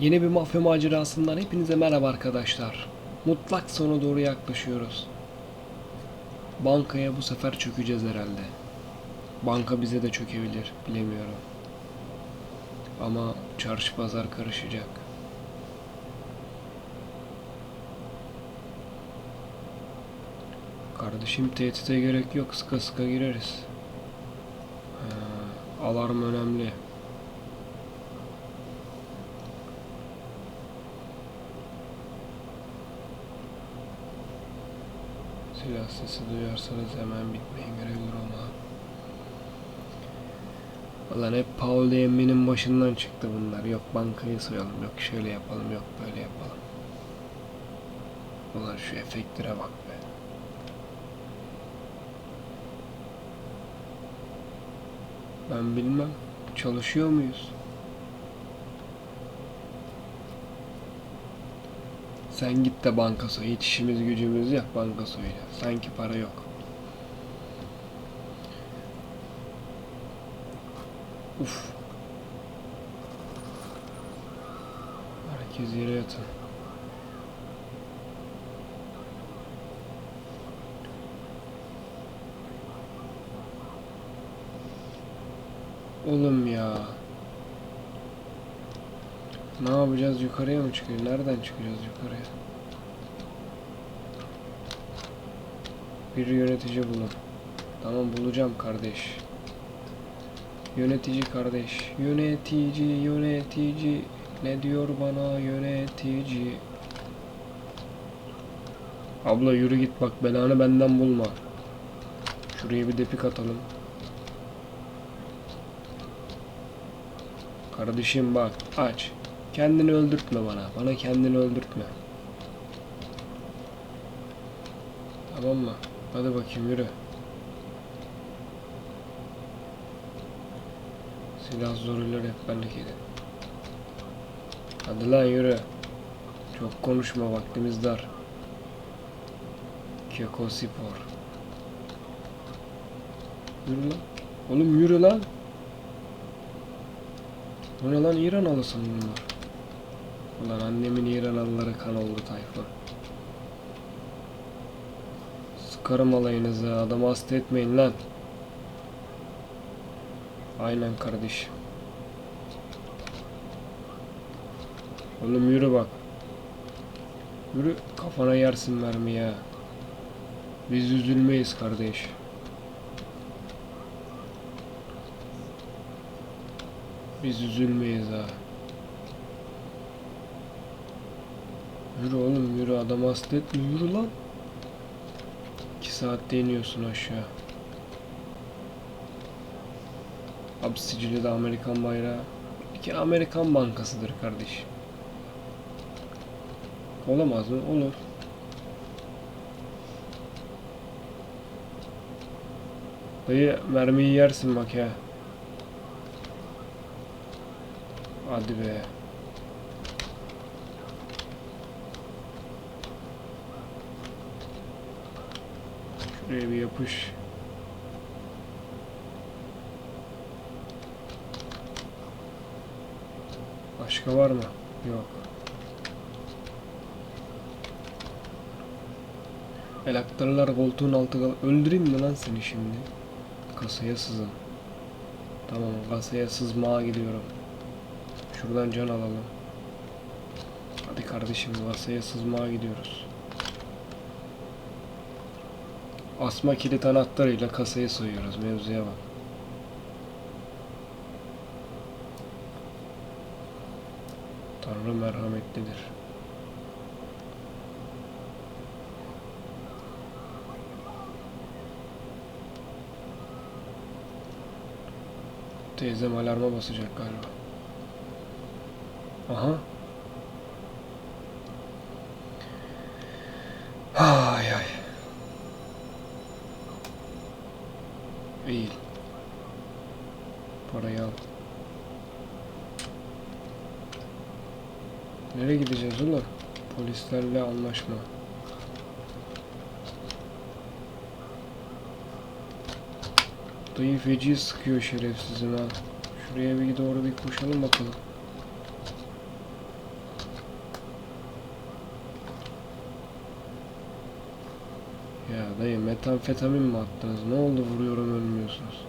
Yeni bir mafya macerasından hepinize merhaba arkadaşlar. Mutlak sona doğru yaklaşıyoruz. Bankaya bu sefer çökeceğiz herhalde. Banka bize de çökebilir, bilemiyorum. Ama çarşı pazar karışacak. Kardeşim tehdite gerek yok, sıka sıka gireriz. Ha, alarm önemli. Silah sesi duyarsanız hemen bitmeyin görebilir ona. Ulan hep Paul Emmi'nin başından çıktı bunlar. Yok bankayı soyalım, yok şöyle yapalım, yok böyle yapalım. Ulan şu efektlere bak be. Ben bilmem. Çalışıyor muyuz? Sen git de banka soy. Hiç işimiz gücümüz yok banka soyla. Sanki para yok. Uf. Herkes yere yatın. Oğlum ya. Ne yapacağız? Yukarıya mı çıkıyor? Nereden çıkacağız yukarıya? Bir yönetici bulun. Tamam bulacağım kardeş. Yönetici kardeş. Yönetici, yönetici. Ne diyor bana yönetici? Abla yürü git bak belanı benden bulma. Şuraya bir depik atalım. Kardeşim bak aç. Kendini öldürtme bana. Bana kendini öldürtme. Tamam mı? Hadi bakayım yürü. Silah zoruyla rehberlik edin. Hadi lan yürü. Çok konuşma vaktimiz dar. Keko Spor. Yürü lan. Oğlum yürü lan. Bu ne lan İran alısın bunlar. Ulan annemin İran alıları kan oldu tayfa. Sıkarım alayınızı adamı hasta etmeyin lan. Aynen kardeşim. Oğlum yürü bak. Yürü kafana yersin mermi ya. Biz üzülmeyiz kardeş. Biz üzülmeyiz ha. Yürü oğlum yürü adam hasta etme yürü lan. İki saatte iniyorsun aşağı. Abi sicili de Amerikan bayrağı. İki Amerikan bankasıdır kardeş. Olamaz mı? Olur. Dayı mermiyi yersin bak ya. Hadi be. Şuraya bir yapış. Başka var mı? Yok. El aktarılar koltuğun altı kal. Öldüreyim mi lan seni şimdi? Kasaya sızın. Tamam kasaya sızmaya gidiyorum. Şuradan can alalım. Hadi kardeşim kasaya sızmaya gidiyoruz. Asma kilit anahtarıyla kasayı soyuyoruz. Mevzuya bak. Tanrı merhametlidir. Teyzem alarma basacak galiba. Aha. Ay ay. Eğil. Parayı al. Nereye gideceğiz oğlum? Polislerle anlaşma. Dayı feci sıkıyor şerefsizim ha. Şuraya bir doğru bir koşalım bakalım. Ya dayı metamfetamin mi attınız? Ne oldu vuruyorum ölmüyorsunuz?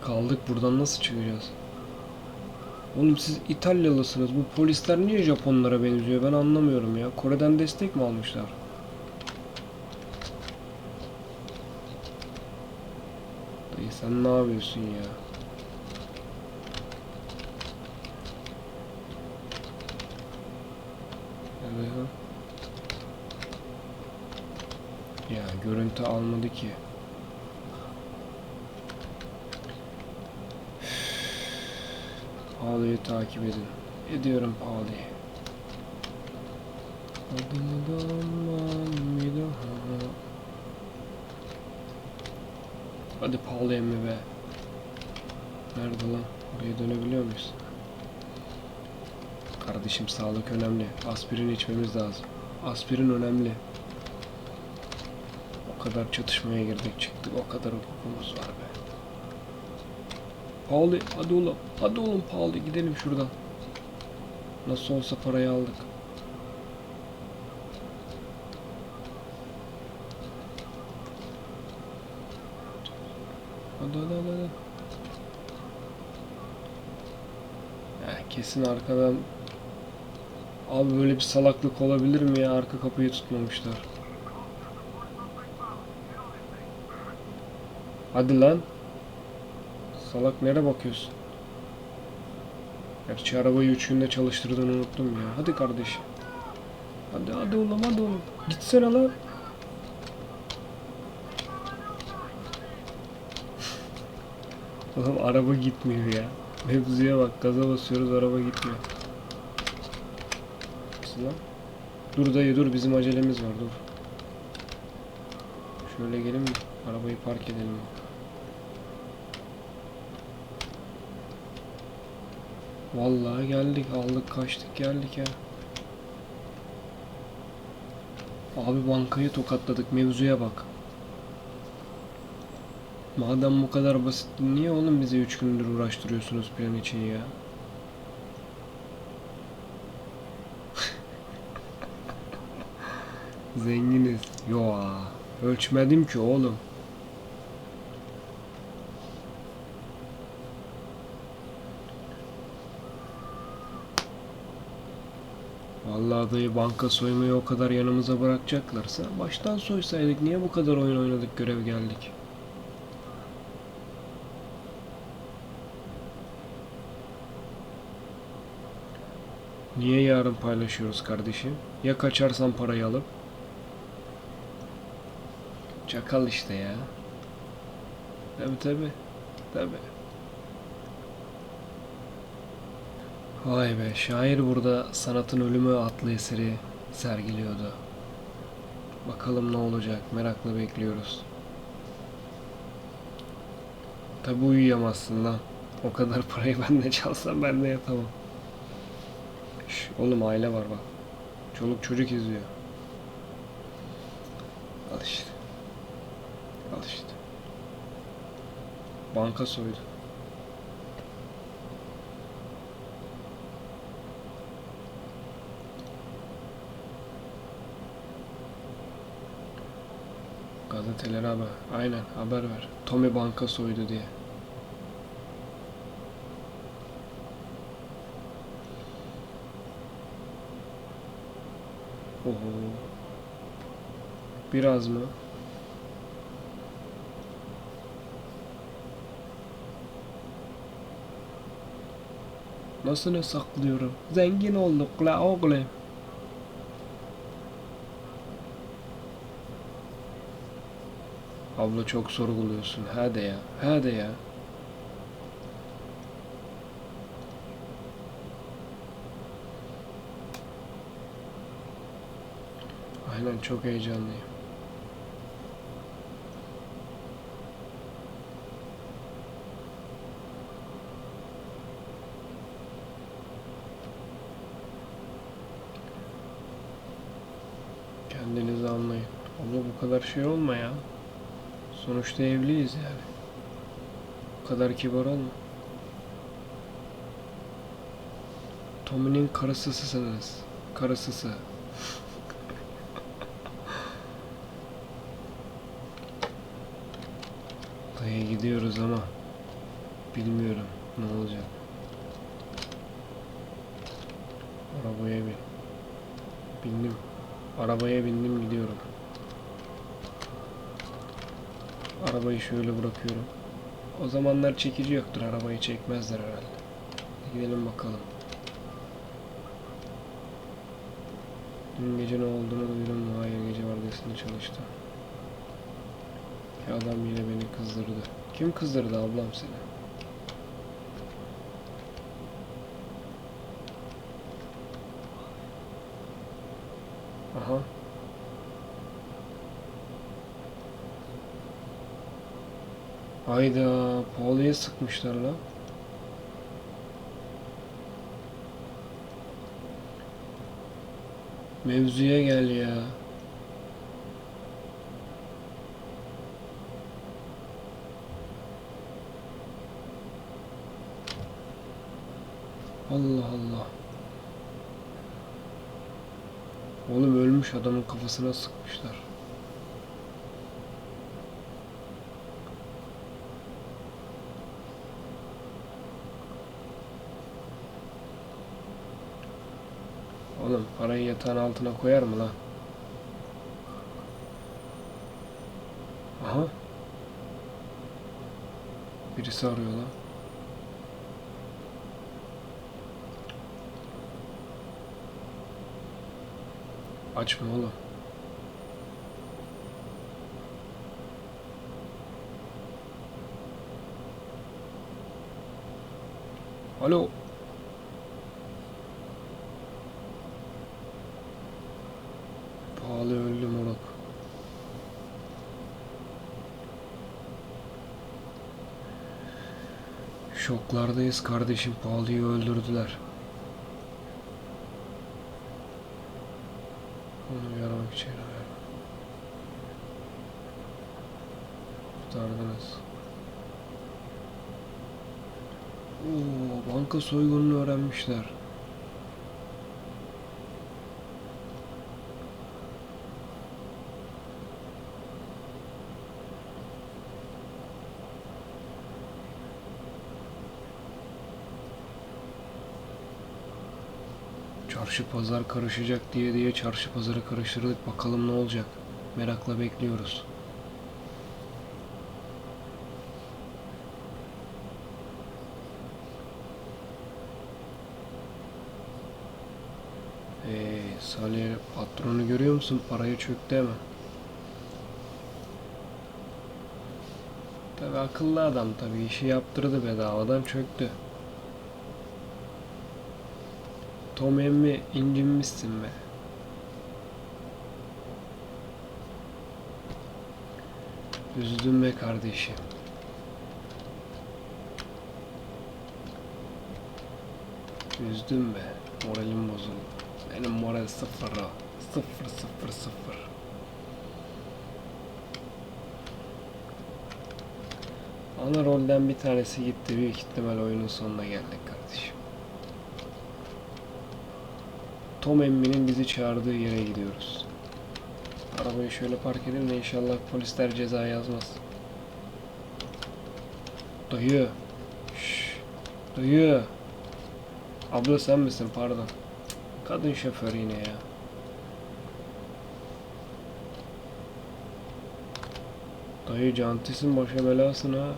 Kaldık buradan nasıl çıkacağız? Oğlum siz İtalyalısınız. Bu polisler niye Japonlara benziyor? Ben anlamıyorum ya. Kore'den destek mi almışlar? Dayı sen ne yapıyorsun ya? Evet. Ya görüntü almadı ki. Pahalı'yı takip edin. Ediyorum Pahalı'yı. Da anmam bir. Hadi Pahalı be. Nerede lan? Oraya dönebiliyor muyuz? Kardeşim sağlık önemli. Aspirin içmemiz lazım. Aspirin önemli. O kadar çatışmaya girdik çıktık. O kadar hukukumuz var be. Pahalı hadi oğlum. Hadi oğlum pahalı gidelim şuradan. Nasıl olsa parayı aldık. Hadi hadi hadi. hadi. Kesin arkadan Abi böyle bir salaklık olabilir mi ya? Arka kapıyı tutmamışlar. Hadi lan. Salak nereye bakıyorsun? Gerçi arabayı üç günde çalıştırdığını unuttum ya. Hadi kardeşim. Hadi hadi oğlum hadi oğlum. Gitsene lan. Oğlum araba gitmiyor ya. Mevzuya bak gaza basıyoruz araba gitmiyor. Lan? Dur dayı dur bizim acelemiz var dur. Şöyle gelin mi? Arabayı park edelim. Vallahi geldik aldık kaçtık geldik ya. Abi bankayı tokatladık mevzuya bak. Madem bu kadar basit niye oğlum bize 3 gündür uğraştırıyorsunuz plan için ya? Zenginiz. Yo ölçmedim ki oğlum. Vallahi dayı banka soymayı o kadar yanımıza bırakacaklarsa baştan soysaydık niye bu kadar oyun oynadık görev geldik? Niye yarın paylaşıyoruz kardeşim? Ya kaçarsan parayı alıp? Çakal işte ya. Tabi tabi. Tabi. Vay be şair burada sanatın ölümü adlı eseri sergiliyordu. Bakalım ne olacak merakla bekliyoruz. Tabi uyuyamazsın lan. O kadar parayı ben de çalsam ben de yatamam. Şş, oğlum aile var bak. Çoluk çocuk izliyor. Al işte. Al işte. Banka soydu. Gazetelere haber. Aynen haber ver. Tommy banka soydu diye. Biraz mı? Nasıl saklıyorum? Zengin olduk la oğlum. Abla çok sorguluyorsun. Hadi ya. Hadi ya. Aynen çok heyecanlıyım. Bu kadar şey olma ya. Sonuçta evliyiz yani. O kadar kibar olma. Tommy'nin karısısısınız. Karısısı. Dayı gidiyoruz ama bilmiyorum ne olacak. Arabaya bin. Bindim. Arabaya bindim gidiyorum. Arabayı şöyle bırakıyorum. O zamanlar çekici yoktur. Arabayı çekmezler herhalde. Gidelim bakalım. Dün gece ne olduğunu duydum. Hayır gece vardiyasında çalıştı. Ya adam yine beni kızdırdı. Kim kızdırdı ablam seni? Aha. Hayda, Paulu'ya sıkmışlar lan. Mevzuya gel ya. Allah Allah. Oğlum ölmüş adamın kafasına sıkmışlar. Oğlum parayı yatağın altına koyar mı lan? Aha. Birisi arıyor lan. Açma oğlum. Alo. Şoklardayız kardeşim. Pahalıyı öldürdüler. Onu uyarmak için. Kurtardınız. Oo, banka soygununu öğrenmişler. Çarşı pazar karışacak diye diye çarşı pazarı karıştırdık. Bakalım ne olacak. Merakla bekliyoruz. Ee, Salih patronu görüyor musun? Parayı çöktü hemen. Tabi akıllı adam tabi işi yaptırdı bedavadan çöktü. Tom emmi incinmişsin be. Üzdün be kardeşim. Üzdün be. Moralim bozuldu. Benim moral sıfır ha. Sıfır sıfır sıfır. Ana rolden bir tanesi gitti. Büyük ihtimal oyunun sonuna geldik kardeşim. Tom emminin bizi çağırdığı yere gidiyoruz. Arabayı şöyle park edelim de inşallah polisler ceza yazmaz. Dayı. Şş. Dayı. Abla sen misin? Pardon. Kadın şoför yine ya. Dayı cantisin başa belasın ha.